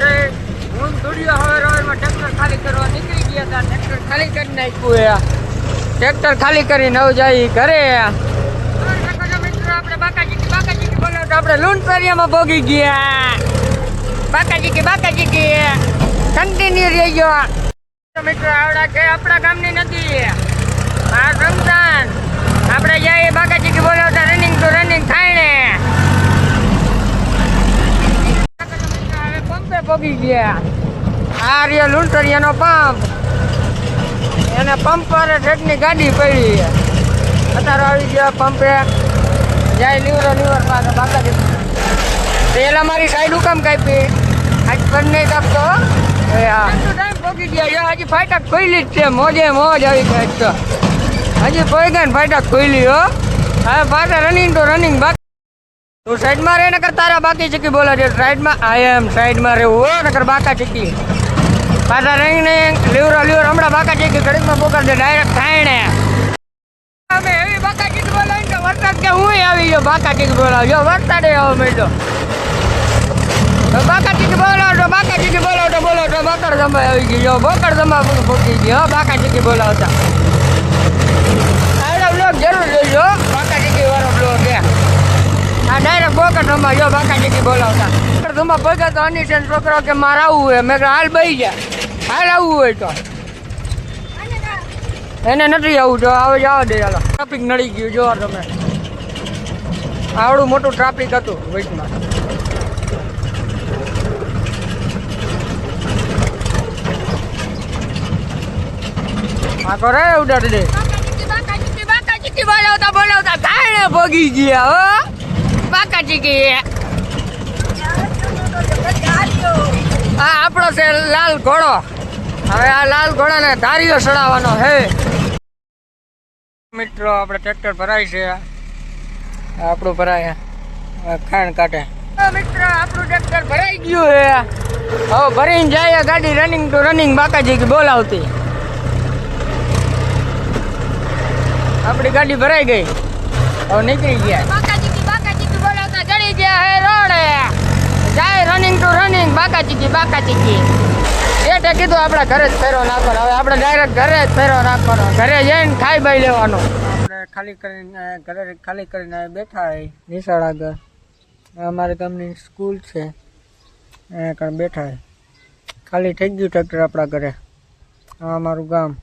છે. હવે રોડમાં ટ્રેક્ટર ખાલી કરવા નીકળી ગયા હતા. ખાલી કરી નાખ્યું એ ખાલી કરીને નવ જાય ઘરે. મિત્રો, આપણે બાકાજી બાકાજી બોલાવતા આપણે લૂંટરિયામાં ભોગી ગયા. બાકાજી કે બાકાજી કે કન્ટિન્યુ રહી ગયો. મિત્રો, આવડા છે, આપણા ગામની નદી. આ રમજાન આપણે જઈએ બાકાજી કે બોલાવતા રનિંગ તો રનિંગ થાય ને હવે પંપે પગી ગયા. આ રહ્યો લુંટરિયાનો પંપ. એને પંપ પર ઠેઠની ગાડી પડી. અત્યારે આવી ગયા પંપે. જાય લીવરો લીવર પાસે બાકાજી. પેલા મારી સાઈડ હુકમ કાપી. આજ નહીં કાપતો ટાઈમ પોગી ગયા. હજી ફાટક ખોલી જ છે. મોજે મોજ આવી ગયા હજી કોઈ ગઈ ફાટક ખોલી હો. હવે પાછા રનિંગ તો રનિંગ બાકી તું સાઈડમાં રહે, નકર તારા બાકી ચીકી બોલા છે. સાઈડમાં આઈ એમ સાઈડમાં રહેવું હો, નકર બાકા ચીકી. પાછા રહીને લીવરો લીવર હમણાં બાકા ચીકી ઘડીકમાં પોકર દે ડાયરેક્ટ થાયણે અમે એવી બાકા ચીકી બોલાવી તો વરસાદ કે હું આવી ગયો, બાકા ચીકી બોલાવ જો વરસાદે આવો મેળ્યો. તો બાકા ચીકી બોલાવતો બાકા ચીકી બોલાવતો બોલાવતો બોકર જમા આવી ગયો બોકર જમા ફૂટી ગયો બાકા ચીકી બોલાવતા. આવડો બ્લોગ જરૂર જોઈજો બાકા ચીકી વાળો બ્લોગ છે આ બોકર જો ચીકી બોલાવતા. જમા ભેગા તો અનિશન છોકરો કે મારે આવવું હોય. મેં હાલ બઈ જા. હાલ આવવું હોય તો. એને નથી આવું જો આવે જવા દે ચાલો ટ્રાફિક નડી ગયું, જોવા તમે. આવડું મોટું ટ્રાફિક હતું વચમાં આ કરે ઉડાડી દે. બોલાવતા બોલાવતા કારણે ભોગી ગયા, હો. બાકા ચીકી આ આપણો છે લાલ ઘોડો. હવે આ લાલ ઘોડાને ધારીઓ ચડાવવાનો હે. મિત્રો, આપણે ટ્રેક્ટર ભરાય છે. આપણું ભરાય. ખાણ કાઢે. મિત્રો, આપણું ટ્રેક્ટર ભરાઈ ગયું હે. હવે ભરીને જાય ગાડી રનિંગ ટુ રનિંગ બાકાજી બોલાવતી આપણી ગાડી ભરાઈ ગઈ. હવે નીકળી ગયા બાકાજી બાકાજી બોલાવતા ચડી ગયા હે રોડે જાય રનિંગ ટુ રનિંગ બાકાજી બાકાજી એટલે કીધું આપણે ઘરે જ ફેરો નાખવાનો. હવે આપણે ડાયરેક્ટ ઘરે જ ફેરો નાખવાનો. ઘરે જઈને ખાઈ બાઈ લેવાનું. આપણે ખાલી કરીને, ઘરે ખાલી કરીને બેઠા હોય, નિશાળ આગળ. અમારે ગામની સ્કૂલ છે. કણ બેઠા ખાલી થઈ ગયું ટ્રેક્ટર આપણા ઘરે. અમારું ગામ.